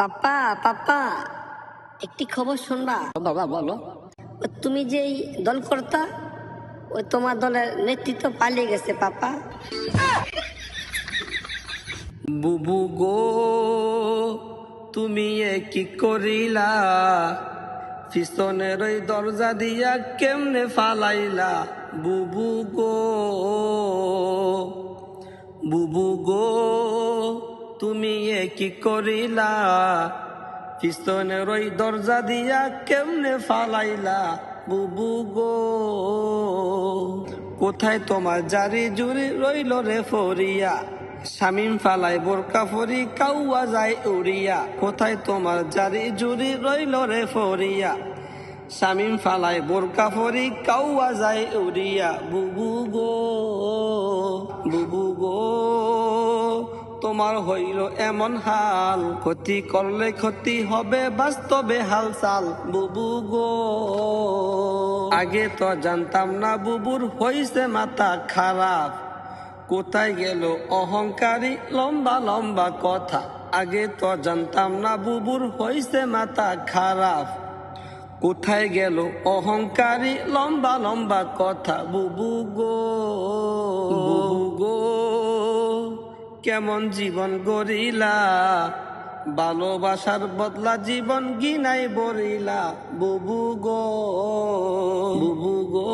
পাপ্পা পাপ্পা একটি খবর শুনবা। বাবা বলো। তুমি যে দল কর্তা ওই তোমার দলের নেতৃত্ব পালিয়ে গেছে পাপা। বুবু গো তুমি এ কি করিলা? পিছনের ওই দরজা দিয়া কেমনে ফালাইলা? বুবু গো বুবু গো তুমি এ কি করিলা? পিছনের ওই দরজা দিয়া কেমনে ফালাইলা? বুবু গো, কোথায় তোমার জারি জুরি রইল রে ফরিয়া? শামিম ফালাই বোরকা ফরি, কাউয়া যায় উড়িয়া। কোথায় তোমার জারি জুরি রইল রে ফরিয়া? শামিম ফালাই বোরকা ফরি, কাউয়া যায় উড়িয়া। বুবু গো বুবু গো। তোমার হইল এমন হাল। ক্ষতি করলে ক্ষতি হবে, বাস্তবে হাল চাল। বুবু গো। আগে তো জানতাম না বুবুর হইছে মাথা খারাপ। কোথায় গেল অহংকারী? লম্বা লম্বা কথা। আগে তো জানতাম না বুবুর হইছে মাথা খারাপ। কোথায় গেল অহংকারী? লম্বা লম্বা কথা। বুবু গো। গো। কেমন জীবন গড়িলা? ভালোবাসার বদলা জীবন গিনাই বরিলা বুবু গো বুবু গো,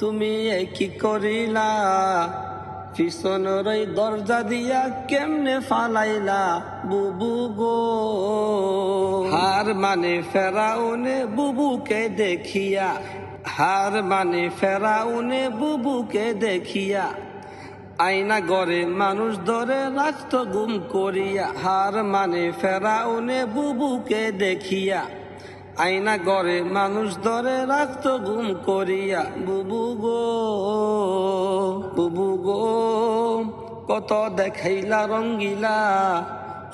তুমি কি করিলা? পিছনের ওই দরজা দিয়া কেমনে ফালাইলা? বুবু গো, হার মানে ফেরাউনে বুবুকে দেখিয়া। হার মানে ফেরাউনে বুবুকে দেখিয়া। আইনা গড়ে মানুষ ধরে রাখত গুম করিয়া। হার মানে ফেরাউনে বুবুকে দেখিয়া। আইনা গড়ে মানুষ ধরে রাখত গুম করিয়া। বুবু গো বুবু গো, কত দেখাইলা রঙ্গিলা।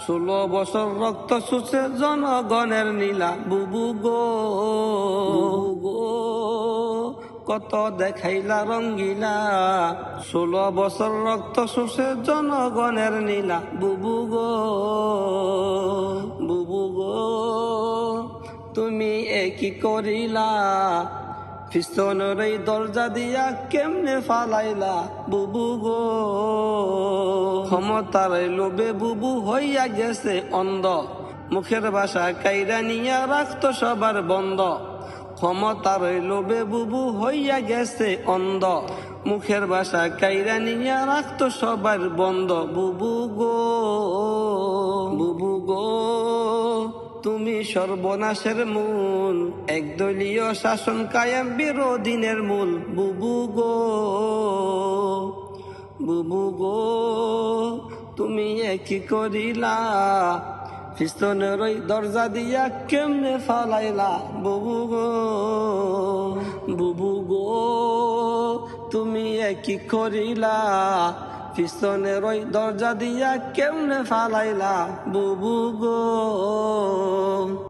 ষোলো বছর রক্ত শুষে জনগণের নীলা। বুবু গো কত দেখাইলা রঙ্গিলা। ষোলো বছর রক্ত শুষে জনগণের নীলা। বুবু গো বুবু গো, তুমি এ কি করিলা? পিস্তনের এই দরজা দিয়া কেমনে ফালাইলা? বুবু গো, ক্ষমতার লোভে বুবু হইয়া গেছে অন্ধ। মুখের ভাষা কাইরা নিয়া রাখতো সবার বন্ধ। ক্ষমতার লোভে বুবু হইয়া গেছে অন্ধ। মুখের বাসা কাইরা নিয়া রাখতো সবার বন্ধ। বুবু গো বুবু গো, তুমি সর্বনাশের মূল। একদলীয় শাসন কায়াম বিরোধীনের মূল। বুবু গো বুবু গো, তুমি কি করিলা? পিস্তনের ওই দরজা দিয়া কেমনে ফালাইলা? বুবু গো কি করিলা? পিছনের ওই দরজা দিয়া কেমনে ফালাইলা বুবু গো?